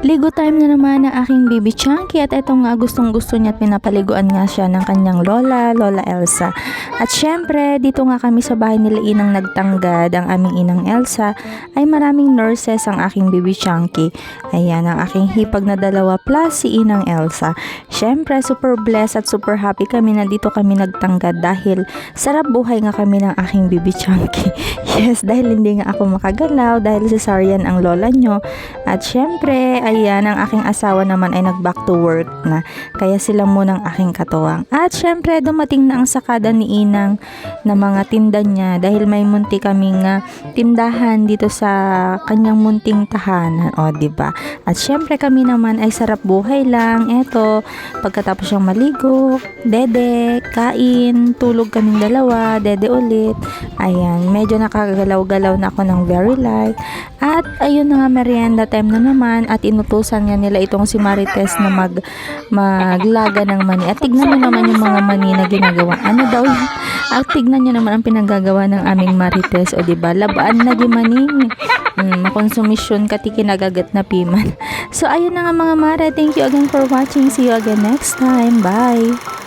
Ligo time na naman ng aking baby Chunky at eto nga gustong gusto niya at pinapaliguan nga siya ng kanyang lola, Lola Elsa. At syempre, dito nga kami sa bahay nila inang nagtanggad ang aming inang Elsa ay maraming nurses ang aking baby Chunky. Ayan, ang aking hipag na dalawa plus si inang Elsa. Syempre, super blessed at super happy kami na dito kami nagtanggad dahil sarap buhay nga kami ng aking baby Chunky. yes, dahil hindi nga ako makagalaw dahil cesarean ang lola nyo. At syempre, ayan, ang aking asawa naman ay nag back to work na. Kaya sila muna ang aking katuwang. At syempre, dumating na ang sakada ni Inang na mga tinda niya dahil may munti kaming ah, tindahan dito sa kanyang munting tahanan. O, ba? At syempre kami naman ay sarap buhay lang. Eto, pagkatapos siyang maligo, dede, kain, tulog kaming dalawa, dede ulit. Ayan, medyo nakagalaw-galaw na ako ng very light. At ayun na nga merienda time na naman at inutusan nga nila itong si Marites na mag maglaga ng mani. At tignan mo naman yung mga mani na ginagawa. Ano daw? At tignan nyo naman ang pinagagawa ng aming Marites. O diba? Labaan na di mani. Mm, makonsumisyon kati kinagagat na piman. So ayun na nga mga mare. Thank you again for watching. See you again next time. Bye!